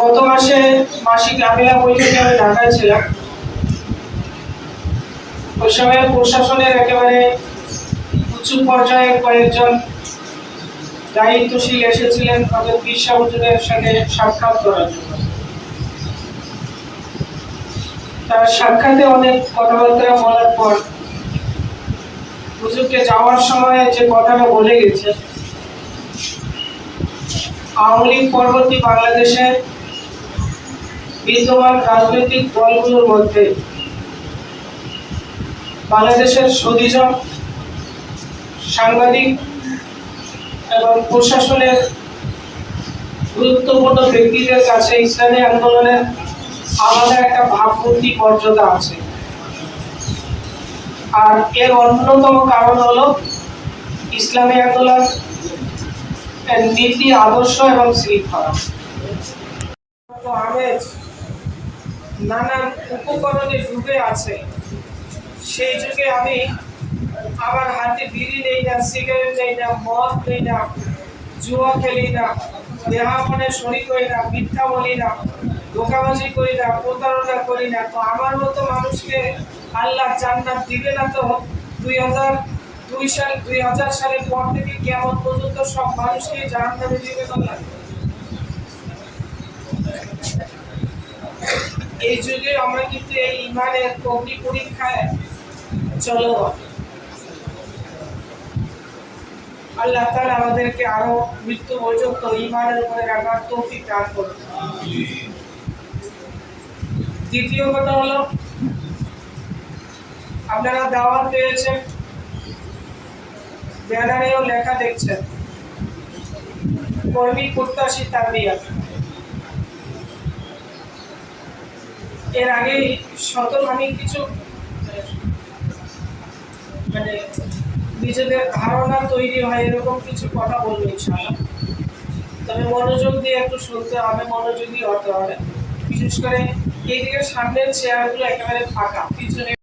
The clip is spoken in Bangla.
গত মাসে মাসিক আমিলা বৈঠকে আমি ঢাকায় ছিলাম। ওই সময় প্রশাসনের একেবারে উঁচু পর্যায়ের কয়েকজন দায়িত্বশীল এসেছিলেন তাদের বিশ্বা সাথে সাক্ষাৎ করার জন্য। তার সাক্ষাতে অনেক কথাবার্তা বলার পর হুজুরকে যাওয়ার সময় যে কথাটা বলে গেছে, আওয়ামী পরবর্তী বাংলাদেশের বিদ্যমান রাজনৈতিক দলগুলোর মধ্যে বাংলাদেশের সদিজন সাংবাদিক এবং প্রশাসনের গুরুত্বপূর্ণ ব্যক্তিদের কাছে ইসলামী আন্দোলনের আলাদা একটা ভাবমূর্তি মর্যাদা আছে। আর এর অন্যতম কারণ হলো ইসলামী আন্দোলন নীতি, আদর্শ এবং শৃঙ্খলা। আমেজ নানান উপকরণে ডুবে আছে। সেই যুগে আমি আমার হাতে বিড়ি নেই না সিগারেট নেই না, মদ নেই না, জুয়া খেলি না দেহামনে শরীর করি না, মিথ্যা বলি না, ধোকাবাজি করি না, প্রতারণা করি না। তো আমার মতো মানুষকে আল্লাহ জান্নাত দিবে না তো? দুই হাজার দুই সাল, দুই হাজার সালের পর থেকে কেমন পর্যন্ত সব মানুষকে জাহান নামে দিবে আল্লাহ? এই যুগে আমরা কিন্তু এই ইমানের অগ্নি পরীক্ষায় চলো। আল্লাহ তাআলা আমাদেরকে আরও মৃত্যু পর্যন্ত ইমানের উপরে রাখার তৌফিক দান করুন। দ্বিতীয় কথা হলো, আপনারা দাওয়াত পেয়েছেন, ব্যানারেও লেখা দেখছেন। কর্মী প্রত্যাশী তারবিয়া এর আগে সতর আমি কিছু মানে নিজেদের ধারণা তৈরি হয়, এরকম কিছু কথা বলব ইনশাআল্লাহ। তবে মনোযোগ দিয়ে একটু শুনতে হবে, মনোযোগী হতে হবে। বিশেষ করে এইদিকে সামনের চেয়ারগুলো একেবারে ফাঁকা, পিছনে